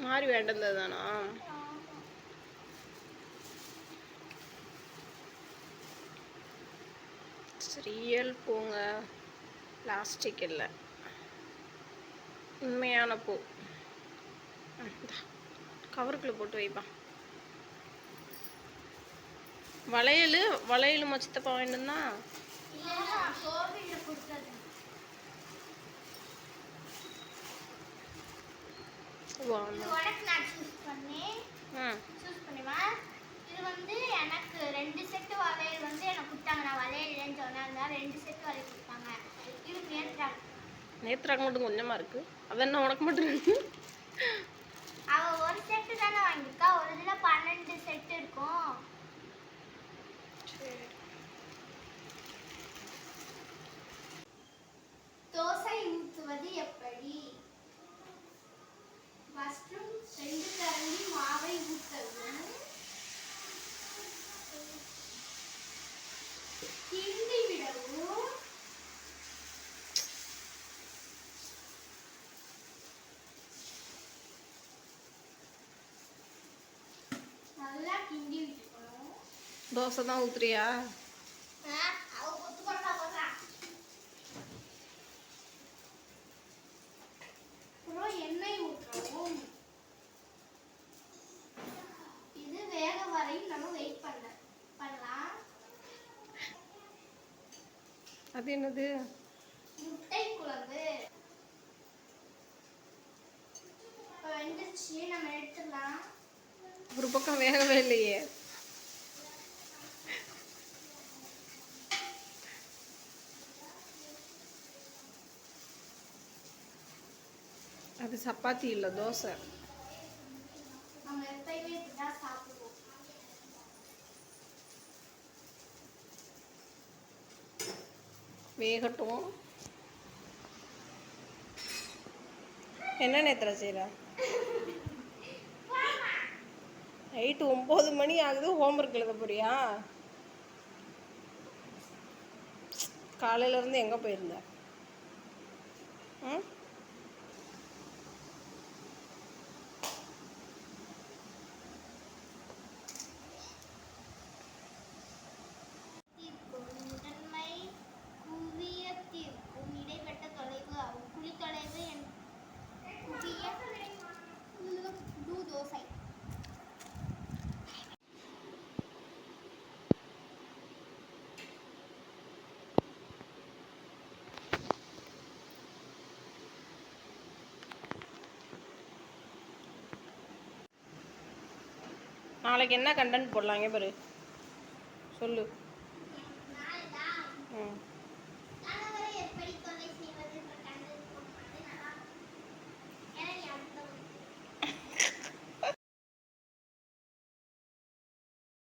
மாறி வேண்டது தானா? Real பூங்க. Plastic இல்லை. உண்மையான பூ. கவருக்குள்ளே போட்டு வைப்பான் வளையல் வளையல் மச்சத்தப்பா வேண்டும்னா உனக்கு நான் சூஸ் பண்ணேன். சூஸ் பண்ணுவா இது வந்து எனக்கு ரெண்டு செட்டு வளையல் வந்து எனக்கு கொடுத்தாங்க. நான் வளையல் இல்லைன்னு அதனால ரெண்டு செட்டு வளையல் கொடுத்தாங்க. இது நேற்றாங்க நேத்ராக்கு மட்டும் கொஞ்சமாக இருக்குது அதென்ன உனக்கு மட்டும் இருக்கு? அவ ஒரு செட்டு தானே வாங்கியிருக்கா. ஒரு இதுல பன்னெண்டு தோசை தான் ஊத்துறியா எண்ணெய் ஊற்றவும் இது வேக வரையும் நம்ம வெயிட் பண்ண பண்ணலாம் அது என்னது? முட்டை குழம்பு வெந்துருச்சு நம்ம எடுத்துடலாம். ஒரு பக்கம் வேகவே இல்லையே. அது சப்பாத்தி இல்லை தோசை. வேகட்டும். என்ன நேத்திர செய்கிற நைட்டு ஒம்பது மணி ஆகுது ஹோம்ஒர்க் எழுத போறியா? காலையில இருந்து எங்கே போயிருந்த? ம்? நாளைக்கு என்ன கண்டென்ட் போடலாங்க பாரு? சொல்லு.